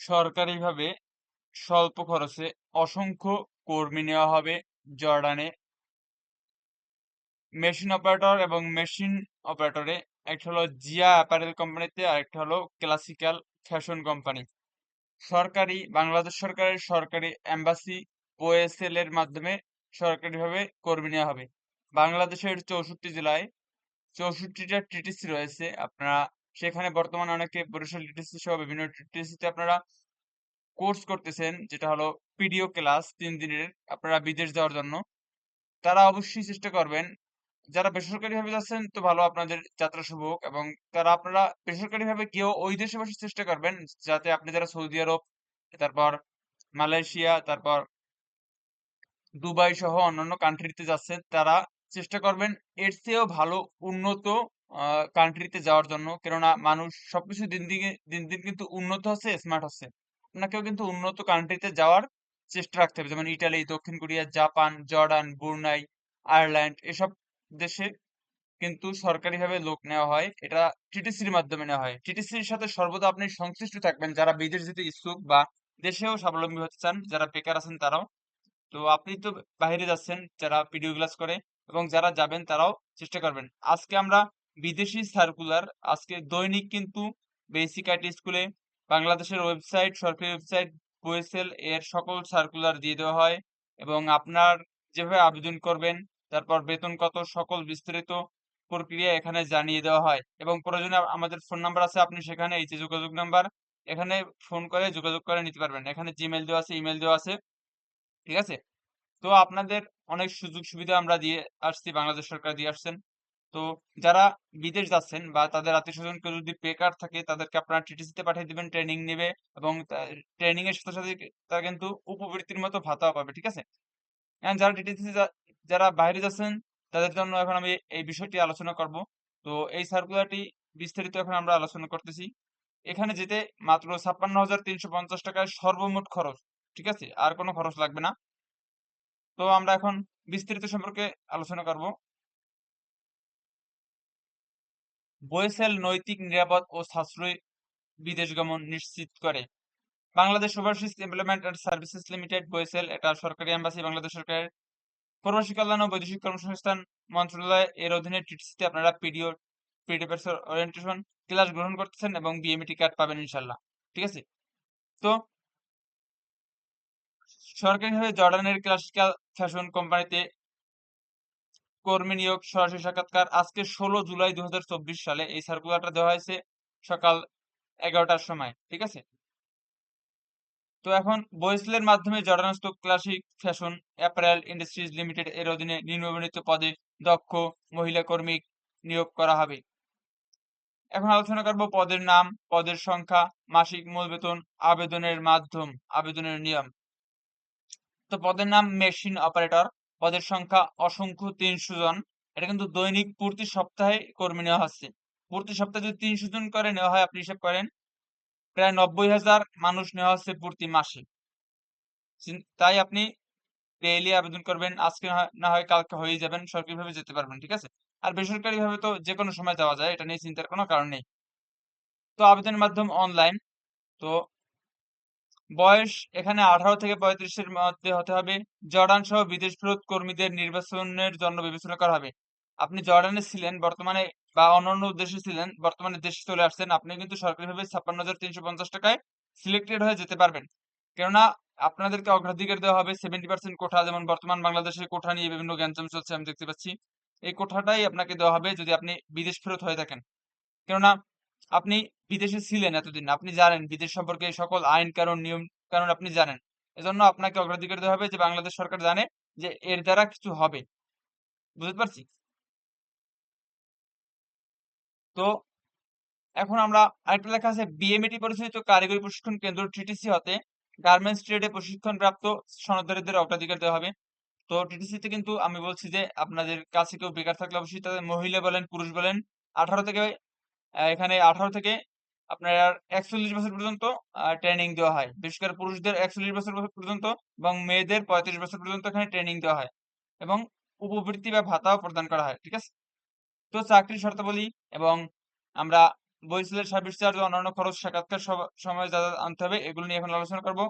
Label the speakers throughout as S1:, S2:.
S1: সরকারিভাবে স্বল্প খরচে অসংখ্য কর্মী নেওয়া হবে জর্ডানে। মেশিন অপারেটর এবং মেশিন অপারেটরে একটা হলো জিয়া অ্যাপারেল কোম্পানিতে আর একটা হলো ক্লাসিক্যাল ফ্যাশন কোম্পানি। সরকারি, বাংলাদেশ সরকারের সরকারি এম্বাসি ওএসএল এর মাধ্যমে সরকারিভাবে কর্মী নেওয়া হবে। বাংলাদেশের চৌষট্টি জেলায় চৌষট্টিটা টিটিসি রয়েছে। আপনারা সেখানে বর্তমানে অনেকে বরিশাল টিটিসি সহ বিভিন্ন টিটিসিতে আপনারা কোর্স করতেছেন, যেটা হলো পিডিও ক্লাস তিন দিনের আপনারা বিদেশ যাওয়ার জন্য। তারা অবশ্যই চেষ্টা করবেন। যারা বেসরকারি ভাবে যাচ্ছেন, তো ভালো আপনাদের যাত্রা শুভ হোক এবং তারা আপনারা বেসরকারি ভাবে গিয়েও ওই দেশে বসে চেষ্টা করবেন, যাতে আপনি যারা সৌদি আরব, তারপর মালয়েশিয়া, তারপর দুবাই সহ অন্যান্য কান্ট্রিতে যাচ্ছেন, তারা চেষ্টা করবেন, এর চেয়েও ভালো, উন্নত কান্ট্রিতে যাওয়ার জন্য। কেননা মানুষ সবকিছু দিন দিন দিন দিন কিন্তু উন্নত হচ্ছে স্মার্ট হচ্ছে। আপনাকেও কিন্তু উন্নত কান্ট্রিতে যাওয়ার চেষ্টা রাখতে হবে। যেমন ইটালি দক্ষিণ Korea Japan Jordan Brunei Ireland এসব দেশে কিন্তু সরকারিভাবে লোক নেওয়া হয়। এটা টিটিসির মাধ্যমে নেওয়া হয়। টিটিসির সাথে সর্বদা আপনি সংশ্লিষ্ট থাকবেন। যারা বিদেশ যেতে ইচ্ছুক বা দেশেও স্বাবলম্বী হতে চান, যারা বেকার আছেন তারাও। তো আপনি তো বাইরে যাচ্ছেন, যারা পিডিও ক্লাস করে এবং যারা যাবেন তারাও চেষ্টা করবেন। আজকে আমরা বিদেশি সার্কুলার আজকে দৈনিক কিন্তু বেসিক আইটি স্কুলে বাংলাদেশের ওয়েবসাইট সরকারি ওয়েবসাইট ওয়েসেল এর সকল সার্কুলার দিয়ে দেওয়া হয় এবং আপনার যেভাবে আবেদন করবেন, তারপর বেতন কত, সকল বিস্তারিত প্রক্রিয়া এখানে জানিয়ে দেওয়া হয় এবং প্রয়োজনে আমাদের ফোন নাম্বার আছে, আপনি সেখানে এই যে যোগাযোগ নাম্বার এখানে ফোন করে যোগাযোগ করে নিতে পারবেন। এখানে জিমেল দেওয়া আছে ইমেল দেওয়া আছে, ঠিক আছে? তো আপনাদের অনেক সুযোগ সুবিধা আমরা দিয়ে আসছি, বাংলাদেশ সরকার দিয়ে আসছেন। তো যারা বিদেশ যাচ্ছেন বা তাদের আত্মীয় স্বজন কেউ যদি বেকার থাকে, তাদেরকে আপনারা টিটিসিতে পাঠিয়ে দিবেন ট্রেনিং নেবে এবং ট্রেনিং এর সাথে সাথে তারা কিন্তু উপবৃত্তির মতো ভাতাও পাবে, ঠিক আছে? যারা টিটিসি যারা বাইরে যাচ্ছেন, তাদের জন্য এখন আমি এই বিষয়টি আলোচনা করব। তো এই সার্কুলারটি বিস্তারিত এখন আমরা আলোচনা করতেছি। এখানে যেতে মাত্র ছাপ্পান্ন হাজার তিনশো পঞ্চাশ টাকায় সর্বমোট খরচ, ঠিক আছে? আর কোনো খরচ লাগবে না। তো আমরা এখন বিস্তারিত সম্পর্কে আলোচনা করব। বয়েসেল নৈতিক, নিরাপদ ও সাশ্রয়ী বিদেশ গমন নিশ্চিত করে। Bangladesh Overseas Employment and Services Limited BOESL এটা সরকারি এম্বাসি, বাংলাদেশ সরকারের প্রবাসী কল্যাণ ও বৈদেশিক কর্মসংস্থান মন্ত্রণালয় এর অধীনে টিটিসিতে আপনারা পিডিও পিডিএফ ওরিয়েন্টেশন ক্লাস গ্রহণ করতেছেন এবং বিএমটি কার্ড পাবেন ইনশাল্লাহ ঠিক আছে? তো সরকারিভাবে জর্ডানের ক্লাসিক্যাল ফ্যাশন কোম্পানিতে কর্মী নিয়োগ, সরাসরি সাক্ষাৎকার। আজকে ষোলো জুলাই দু সালে এই সার্কুলারটা দেওয়া হয়েছে সকাল এগারোটার সময়, ঠিক আছে? তো এখন বয়েসলের মাধ্যমে Jordan Classic Fashion Apparel Industries Limited এর অধীনে নিম্নবর্ণিত পদে দক্ষ মহিলা কর্মী নিয়োগ করা হবে। এখন আলোচনা করব পদের নাম, পদের সংখ্যা, মাসিক মূল বেতন, আবেদনের মাধ্যম, আবেদনের নিয়ম। তো পদের নাম মেশিন অপারেটর পদের সংখ্যা অসংখ্য তিনশো জন। এটা কিন্তু দৈনিক প্রতি সপ্তাহে কর্মী নেওয়া হচ্ছে। প্রতি সপ্তাহে যদি তিনশো জন করে নেওয়া হয়, আপনি হিসাব করেন, প্রায় নব্বই হাজার মানুষ নেওয়া হচ্ছে প্রতি মাসে। তাই আপনি ডেইলি আবেদন করবেন। আজকে না হয় কালকে হয়ে যাবেন, সরকারিভাবে যেতে পারবেন, ঠিক আছে? আর বেসরকারি ভাবে তো যে কোনো সময় যাওয়া যায়, এটা নিয়ে চিন্তার কোনো কারণ নেই। তো আবেদনের মাধ্যম অনলাইন তো বয়স এখানে আঠারো থেকে পঁয়ত্রিশের মধ্যে হতে হবে। জর্ডান সহ বিদেশ ফেরত কর্মীদের নির্বাচনের জন্য বিবেচনা করা হবে। আপনি জর্ডানে ছিলেন, বর্তমানে বা অন্যান্য দেশে ছিলেন, বর্তমানে দেশে চলে আসছেন, আপনি কিন্তু সরকারিভাবে ছাপ্পান্ন হাজার তিনশো পঞ্চাশ টাকায় সিলেক্টেড হয়ে যেতে পারবেন। কেননা আপনাদেরকে অগ্রাধিকার দেওয়া হবে সেভেন্টি পার্সেন্ট কোঠা, যেমন বর্তমান বাংলাদেশের কোঠা নিয়ে বিভিন্ন জ্ঞানচাম চলছে আমি দেখতে পাচ্ছি। এই কোঠাটাই আপনাকে দেওয়া হবে যদি আপনি বিদেশ ফেরত হয়ে থাকেন। কেননা আপনি বিদেশে ছিলেন এতদিন, আপনি জানেন বিদেশ সম্পর্কে সকল আইন কানুন, নিয়ম কানুন আপনি জানেন। এজন্য আপনাকে অগ্রাধিকার দেওয়া হবে যে বাংলাদেশ সরকার জানে যে এর দ্বারা কিছু হবে। বুঝতে পারছি? তো এখন আমরা আরেকটা লেখা আছে বিএমএটি পরিচালিত কারিগরি প্রশিক্ষণ কেন্দ্র টিটিসি হতে গার্মেন্টস ট্রেডে প্রশিক্ষণ প্রাপ্ত সনদধারীদের অগ্রাধিকার দেওয়া হবে। তো টিটিসিতে কিন্তু আমি বলছি যে আপনাদের কাছে কেউ বেকার থাকলে অবশ্যই তাদের মহিলা বলেন, পুরুষ বলেন, আঠারো থেকে এখানে আঠারো থেকে আপনার একচল্লিশ বছর পর্যন্ত ট্রেনিং দেওয়া হয়। বিশেষ করে পুরুষদের একচল্লিশ বছর পর্যন্ত এবং মেয়েদের পঁয়ত্রিশ বছর পর্যন্ত এখানে ট্রেনিং দেওয়া হয় এবং উপবৃত্তি বা ভাতাও প্রদান করা হয়, ঠিক আছে? তো চাকরির শর্তাবলী এবং আমরা বইসেলের সার্ভিস চার্জ অন্যান্য খরচ সাক্ষাৎকার সময় যা আনতে হবে, এগুলো নিয়ে এখন আলোচনা করব।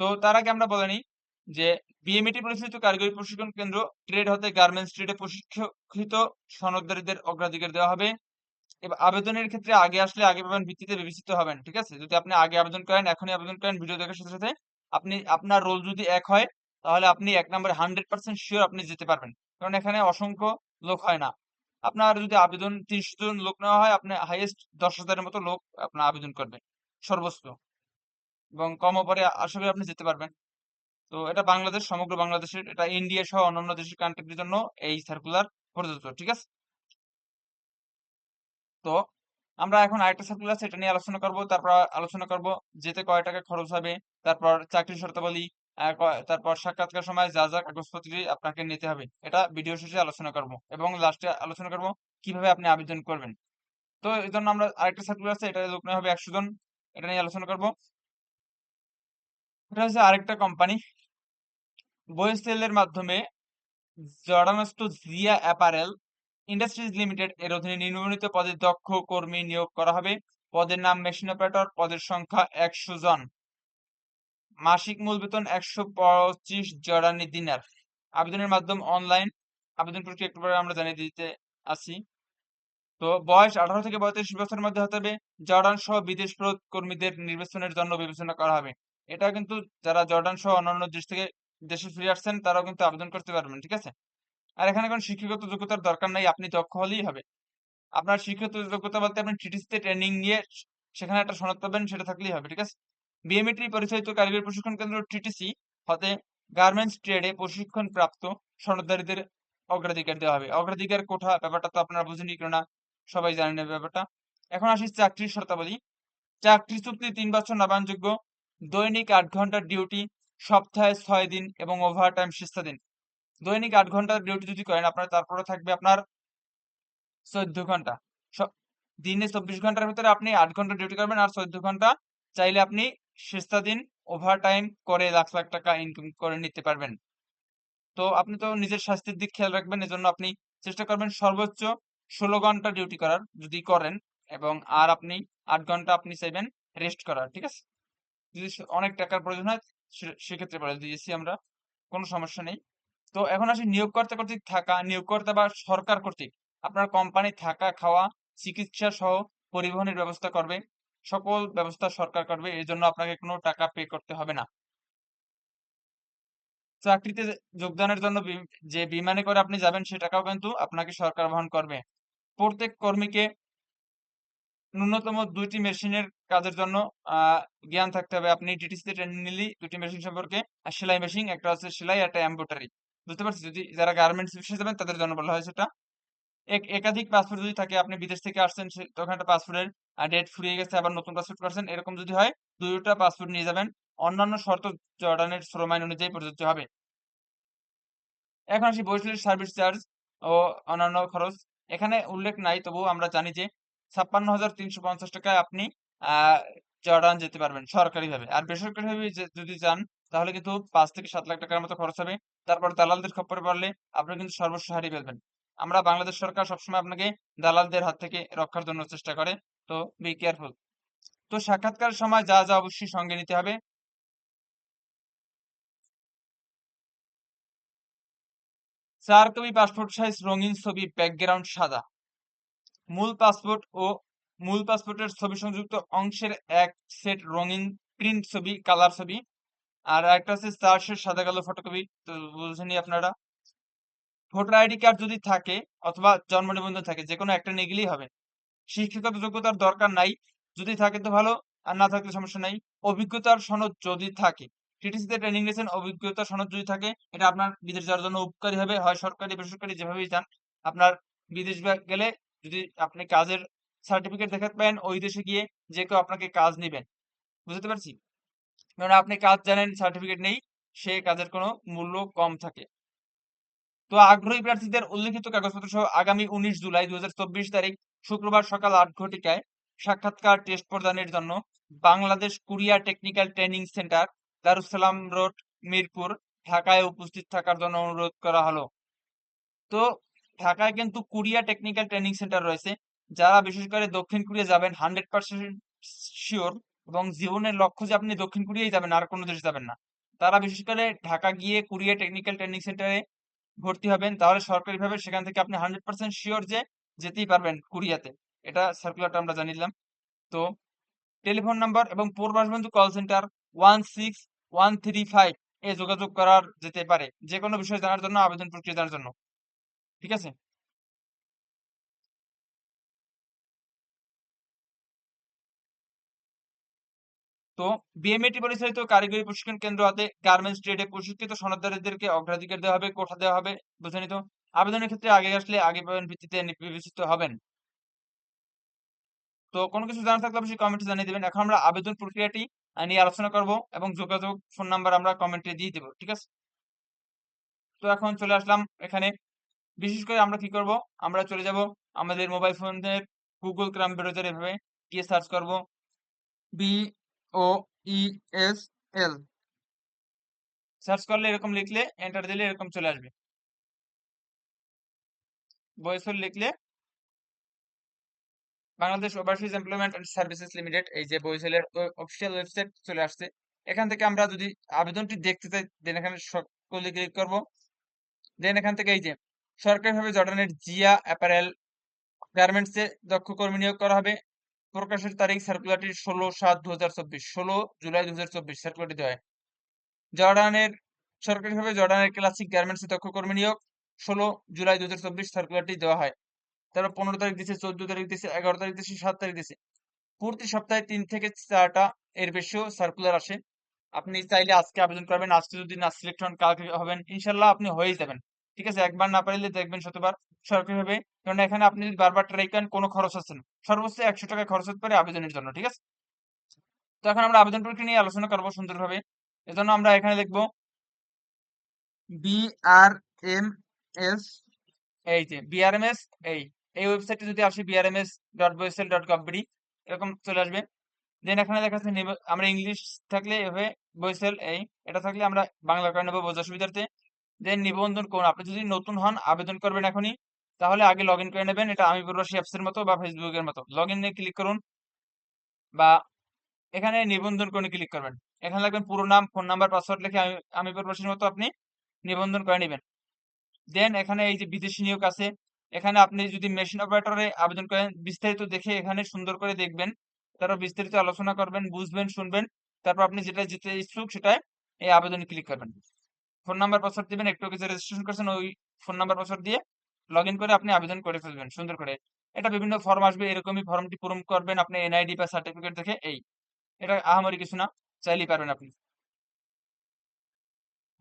S1: তো তার আগে আমরা বলে নিই যে বিএমইটি পরিচালিত কারিগরি প্রশিক্ষণ কেন্দ্র ট্রেড হতে গার্মেন্টস ট্রেডে প্রশিক্ষিত সনদদারীদের অগ্রাধিকার দেওয়া হবে। এবার আবেদনের ক্ষেত্রে আগে আসলে আগে পাবেন ভিত্তিতে বিবেচিত হবেন, ঠিক আছে? যদি আপনি আগে আবেদন করেন, এখনই আবেদন করেন, ভিডিও দেখার সাথে সাথে আপনি, আপনার রোল যদি এক হয়, তাহলে আপনি এক নম্বরে হান্ড্রেড পার্সেন্ট শিওর আপনি যেতে পারবেন। কারণ এখানে অসংখ্য লোক হয় না। আপনার যদি আবেদন তিনশো জন লোক নেওয়া হয়, আপনি হাইয়েস্ট দশ হাজারের মতো লোক আপনার আবেদন করবে সর্বোচ্চ। এবং কম পরে আশা করি আপনি যেতে পারবেন। তো এটা বাংলাদেশ, সমগ্র বাংলাদেশের, এটা ইন্ডিয়া সহ অন্যান্য দেশের কান্ট্রির জন্য এই সার্কুলার প্রযোজ্য, ঠিক আছে? তো আমরা এখন আরেকটা সার্কুলার এটা নিয়ে আলোচনা করব, তারপর আলোচনা করব যেতে কয় টাকা খরচ হবে, তারপর চাকরি শর্তাবলী তারপর সাক্ষাৎকার সময় যা যা কাগজপত্র আপনাকে নিতে হবে, এটা ভিডিও শেষে আলোচনা করব এবং লাস্টে আলোচনা করব কীভাবে আপনি আবেদন করবেন। তো এই জন্য আমরা আরেকটা সার্কুলার আছে এটা লোক নেওয়া হবে একশো জন, এটা নিয়ে আলোচনা করব। এটা হচ্ছে আরেকটা কোম্পানি বয়েসেলের মাধ্যমে জর্ডানস্থ জিয়া অ্যাপারেল ইন্ডাস্ট্রিজ লিমিটেড এর অধীনে নিম্নবর্ণিত পদে দক্ষ কর্মী নিয়োগ করা হবে। পদের নাম মেশিন অপারেটর পদের সংখ্যা একশো জন। মাসিক মূল বেতন একশো পঁচিশ জর্ডানি দিনার আবেদনের মাধ্যম অনলাইন আবেদন প্রক্রিয়া একটু পরে আমরা জানিয়ে দিতে আসি। তো বয়স আঠারো থেকে পঁয়ত্রিশ বছরের মধ্যে হতে হবে। জর্ডান সহ বিদেশ কর্মীদের নির্বাচনের জন্য বিবেচনা করা হবে। এটা কিন্তু যারা জর্ডান সহ অন্যান্য দেশ থেকে দেশে ফিরে আসছেন, তারাও কিন্তু আবেদন করতে পারবেন, ঠিক আছে? আর এখানে কোনো শিক্ষাগত যোগ্যতার দরকার নাই, আপনি দক্ষ হলেই হবে। আপনার শিক্ষাগত যোগ্যতা বলতে আপনি টিটিসিতে ট্রেনিং নিয়ে সেখানে একটা সনদ পাবেন, সেটা থাকলেই হবে, ঠিক আছে? বিএমইটি পরিচালিত কারিগরি প্রশিক্ষণ কেন্দ্র টিটিসি হতে গার্মেন্টস ট্রেডে প্রশিক্ষণ প্রাপ্ত সনদদারীদের অগ্রাধিকার দেওয়া হবে। অগ্রাধিকার কোঠা, ব্যাপারটা তো আপনারা বুঝেনি কেননা সবাই জানেন ব্যাপারটা। এখন আসি চাকরির শর্তাবলী। চাকরি চুক্তি তিন বছর নবায়নযোগ্য। দৈনিক আট ঘণ্টার ডিউটি সপ্তাহে ছয় দিন এবং ওভার টাইম শেষা দিন। দৈনিক আট ঘণ্টার ডিউটি যদি করেন, আপনার তারপরে থাকবে আপনার চোদ্দ ঘণ্টা। দিনে চব্বিশ ঘণ্টার ভিতরে আপনি আট ঘণ্টা ডিউটি করবেন আর চোদ্দ ঘণ্টা চাইলে আপনি শেষটা দিন ওভার টাইম করে লাখ লাখ টাকা ইনকাম করে নিতে পারবেন। তো আপনি তো নিজের স্বাস্থ্যের দিক খেয়াল রাখবেন, এজন্য আপনি চেষ্টা করবেন সর্বোচ্চ ষোলো ঘণ্টা ডিউটি করার যদি করেন এবং আর আপনি আট ঘণ্টা আপনি চাইবেন রেস্ট করার, ঠিক আছে? যদি অনেক টাকার প্রয়োজন হয় সেক্ষেত্রে বলে দিয়েছি আমরা, কোনো সমস্যা নেই। তো এখন আসি নিয়োগকর্তা কর্তৃক থাকা, নিয়োগকর্তা বা সরকার কর্তৃক আপনার কোম্পানি থাকা, খাওয়া, চিকিৎসা সহ পরিবহনের ব্যবস্থা করবে, সকল ব্যবস্থা সরকার করবে, এর জন্য আপনাকে কোনো টাকা পে করতে হবে না। চাকরিতে যোগদানের জন্য যে বিমানে করে আপনি যাবেন, সে টাকাও কিন্তু আপনাকে সরকার বহন করবে। প্রত্যেক কর্মীকে ন্যূনতম দুইটি মেশিনের কাজের জন্য জ্ঞান থাকতে হবে। আপনি টিটিসিতে ট্রেনিং নিলি দুটি মেশিন সম্পর্কে। আর সেলাই মেশিন একটা হচ্ছে সেলাই, একটা এম্ব্রয়ডারি বুঝতে পারছি? যদি যারা গার্মেন্টস বিষয়ে যাবেন তাদের জন্য বলা হয় সেটা। এক- একাধিক পাসপোর্ট যদি থাকে, আপনি বিদেশ থেকে আসছেন তখন একটা পাসপোর্টের ডেট ফুরিয়ে গেছে, আবার নতুন পাসপোর্ট করছেন এরকম যদি হয়, দুইটা পাসপোর্ট নিয়ে যাবেন। অন্যান্য শর্ত জর্ডানের শ্রম আইন অনুযায়ী প্রযোজ্য হবে। এখন আসি বৈশালীর সার্ভিস চার্জ ও অন্যান্য খরচ। এখানে উল্লেখ নাই, তবুও আমরা জানি যে ছাপ্পান্ন হাজার তিনশো পঞ্চাশ টাকায় আপনি জর্ডান যেতে পারবেন সরকারি ভাবে আর বেসরকারি ভাবে যদি যান, তাহলে কিন্তু পাঁচ থেকে সাত লাখ টাকার মতো খরচ হবে। তারপর দালালদের খপ্পরে পড়লে আপনি কিন্তু সর্বস্ব হারিয়ে ফেলবেন। আমরা বাংলাদেশ সরকার সবসময় আপনাকে দালালদের হাত থেকে রক্ষার জন্য চেষ্টা করে, তো বি কেয়ারফুল তো সাক্ষাৎকার সময় যা যা অবশ্যই সঙ্গে নিতে হবে। চার কপি পাসপোর্ট সাইজ রঙিন ছবি ব্যাকগ্রাউন্ড সাদা। মূল পাসপোর্ট ও মূল পাসপোর্টের ছবি সংযুক্ত অংশের এক সেট রঙিন প্রিন্ট ছবি, কালার ছবি। আর একটা হচ্ছে চার সেট সাদা কালো ফটোকপি তো বুঝেনি আপনারা? ভোটার আইডি কার্ড যদি থাকে অথবা জন্ম নিবন্ধন থাকে যে কোনো একটা নিয়ে গেলেই হবে। শিক্ষাগত যোগ্যতার দরকার নাই। যদি থাকে তো ভালো, আর না থাকলে সমস্যা নাই। অভিজ্ঞতার সনদ যদি থাকে, টিটিসিতে ট্রেনিং নিয়েছেন, অভিজ্ঞতার সনদ যদি থাকে, এটা আপনার বিদেশ যাওয়ার জন্য উপকারী হবে। হয় সরকারি, বেসরকারি, যেভাবেই যান, আপনার বিদেশ গেলে যদি আপনি কাজের সার্টিফিকেট দেখাতে পারেন, ওই দেশে গিয়ে যে কেউ আপনাকে কাজ নেবেন। বুঝতে পারছি? কারণ আপনি কাজ জানেন সার্টিফিকেট নেই, সে কাজের কোনো মূল্য কম থাকে। তো আগ্রহী প্রার্থীদের উল্লিখিত কাগজপত্র সহ আগামী উনিশ জুলাই দু হাজার চব্বিশ তারিখ শুক্রবার সকাল আট ঘটিকায় সাক্ষাৎকার টেস্ট প্রদানের জন্য Bangladesh Korea Technical Training Centre Darussalam Road, Mirpur, ঢাকায় উপস্থিত থাকার জন্য অনুরোধ করা হলো। তো ঢাকায় কিন্তু কোরিয়া টেকনিক্যাল ট্রেনিং সেন্টার রয়েছে, যারা বিশেষ করে দক্ষিণ কোরিয়া যাবেন হান্ড্রেড পার্সেন্ট শিওর এবং জীবনের লক্ষ্য যে আপনি দক্ষিণ কোরিয়াই যাবেন, আর কোনো দেশে যাবেন না। তারা বিশেষ করে ঢাকা গিয়ে কোরিয়া টেকনিক্যাল ট্রেনিং সেন্টারে ভর্তি হবেন, তাহলে সরকারিভাবে সেখান থেকে আপনি হান্ড্রেড পার্সেন্ট শিওর যে যেতেই পারবেন কোরিয়াতে। এটা সার্কুলারটা আমরা জানিলাম তো, টেলিফোন নাম্বার এবং Probash Bandhu call centre one six one three five এ যোগাযোগ করার যেতে পারে। যে কোনো বিষয় জানার জন্য, আবেদন প্রক্রিয়া জানার জন্য। ঠিক আছে? তো বিএমএটি পরিচালিত কারিগরি প্রশিক্ষণ কেন্দ্র হাতে গার্মেন্টস ট্রেডে প্রশিক্ষিত সনদদারীদেরকে অগ্রাধিকার দেওয়া হবে, কোঠা দেওয়া হবে, বুঝে নিত? আবেদনের ক্ষেত্রে আগে আসলে আগে পাবেন ভিত্তিতে বিবেচিত হবেন। তো কোনো কিছু জানা থাকলে অবশ্যই কমেন্টে জানিয়ে দেবেন। এখন আমরা আবেদন প্রক্রিয়াটি নিয়ে আলোচনা করব এবং যোগাযোগ ফোন নাম্বার আমরা কমেন্টে দিয়ে দেবো, ঠিক আছে? তো এখন চলে আসলাম এখানে বিশেষ করে আমরা কি করব? আমরা চলে যাব আমাদের মোবাইল ফোনের গুগল ক্রাম ব্রাউজার এভাবে গিয়ে সার্চ করব B O E S L search করলে এরকম লিখলে এন্টার দিলে এরকম চলে আসবে। বয়সল লিখলে Bangladesh Overseas Employment and Services Limited এই যে বইসেলের অফিসিয়াল ওয়েবসাইট চলে আসছে। এখান থেকে আমরা যদি আবেদনটি দেখতে চাই দেন এখানে সকলে ক্লিক করব। দেন এখান থেকে এই যে সরকারিভাবে জর্ডানের জিয়া অ্যাপারেল গার্মেন্টসে দক্ষ কর্মী নিয়োগ করা হবে। প্রকাশের তারিখ সার্কুলারটি ষোলো সাত দু হাজার চব্বিশ, ষোলো জুলাই দু হাজার চব্বিশ, সার্কুলারটি দেওয়া জর্ডানের, সরকারিভাবে জর্ডানের ক্লাসিক গার্মেন্টসে দক্ষ কর্মী নিয়োগ ষোলো জুলাই দু হাজার চব্বিশ, সার্কুলারটি দেওয়া হয়। তারপর পনেরো তারিখ দিচ্ছে চোদ্দ তারিখ দিচ্ছে এগারো তারিখ দিচ্ছে সাত তারিখ দিচ্ছে প্রতি সপ্তাহে তিন থেকে চারটা এর বেশিও সার্কুলার আসে। আপনি চাইলে আজকে আবেদন করবেন, আজকে যদি না সিলেক্ট হন, কালকে হবেন, ইনশাল্লাহ আপনি হয়েই যাবেন। ঠিক আছে? একবার না পারলে দেখবেন শতবার সরকারিভাবে কারণ এখানে আপনি যদি বারবার ট্রাই করেন, কোনো খরচ আছে না। সর্বোচ্চ একশো টাকা খরচ হতে পারে আবেদনের জন্য, ঠিক আছে? তো এখন আমরা আবেদন প্রক্রিয়া নিয়ে আলোচনা করব সুন্দরভাবে। এজন্য আমরা এখানে লিখব বি আর এম এস এই যে বিআরএমএস এই এই ওয়েবসাইটে যদি আসি BRMS dot BOESL dot gov bd এরকম চলে আসবে। দেন এখানে দেখা যাচ্ছে আমরা ইংলিশ থাকলে এভাবে বয়েসেল এই, এটা থাকলে আমরা বাংলা করে নেব বোঝার সুবিধার্থে। দেন নিবন্ধন করুন। আপনি যদি নতুন হন, আবেদন করবেন এখনই। তাহলে আগে লগ ইন করে নেবেন। এটা আমি প্রবাসী অ্যাপসের মতো বা ফেসবুকের মতো। লগ ইনে ক্লিক করুন বা এখানে নিবন্ধন করে ক্লিক করবেন। এখানে লাগবেন পুরো নাম ফোন নাম্বার পাসওয়ার্ড লিখে আমি আমি মতো আপনি নিবন্ধন করে নেবেন। দেন এখানে এই যে বিদেশি নিয়োগ আছে, এখানে আপনি যদি মেশিন অপারেটরে আবেদন করেন, বিস্তারিত দেখে এখানে সুন্দর করে দেখবেন। তারপর বিস্তারিত আলোচনা করবেন, বুঝবেন, শুনবেন। তারপর আপনি যেটা যেতে ইচ্ছুক সেটাই এই আবেদনে ক্লিক করবেন। ফোন নাম্বার, পাসওয়ার্ড দিবেন, একটু যে রেজিস্ট্রেশন করেছেন, ওই ফোন নাম্বার, পাসওয়ার্ড দিয়ে লগ করে আপনি আবেদন করে ফেলবেন, সুন্দর করে। এটা বিভিন্ন ফর্ম আসবে, এরকমই ফর্মটি পূরণ করবেন, আপনি এনআইডি বা সার্টিফিকেট দেখে, এই। এটা আহামরি কিছু না, চাইলেই পারবেন আপনি।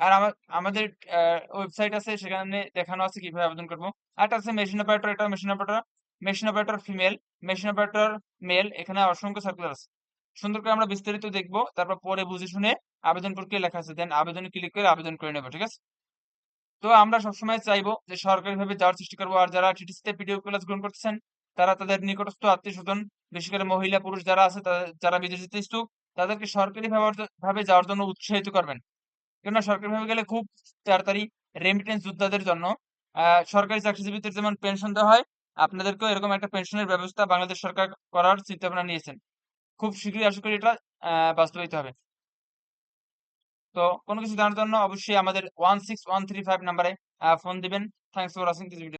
S1: আর আমাদের ওয়েবসাইট আছে, সেখানে দেখানো আছে কীভাবে আবেদন করব। আর আছে মেশিন অপারেটর এটা machine operator machine operator female machine operator male এখানে অসংখ্য সার্কুলার আছে। সুন্দর করে আমরা বিস্তারিত দেখব, তারপর পরে বুঝে শুনে আবেদন প্রক্রিয়া লেখা আছে। দেন আবেদনে ক্লিক করে আবেদন করে নেব, ঠিক আছে? তো আমরা সবসময় চাইব যে সরকারিভাবে যাওয়ার চেষ্টা করব, আর যারা টিটিসিতে ভিডিও ক্লাস গ্রহণ করতেছেন, তারা তাদের নিকটস্থ আত্মীয় স্বজন, বিশেষ করে মহিলা, পুরুষ যারা আছে যারা বিদেশিতে ইচ্ছুক, তাদেরকে সরকারি ভাবে যাওয়ার জন্য উৎসাহিত করবেন। কেননা সরকারি ভাবে গেলে খুব তাড়াতাড়ি রেমিটেন্স যোদ্ধাদের জন্য সরকারি চাকরিজীবীদের যেমন পেনশন দেওয়া হয়, আপনাদেরকেও এরকম একটা পেনশনের ব্যবস্থা বাংলাদেশ সরকার করার চিন্তা ভাবনা নিয়েছেন। খুব শীঘ্রই আশা করি এটা বাস্তবায়িত হবে। তো কোনো কিছু জানার জন্য অবশ্যই আমাদের one six one three five নাম্বারে ফোন দিবেন। Thanks for watching this video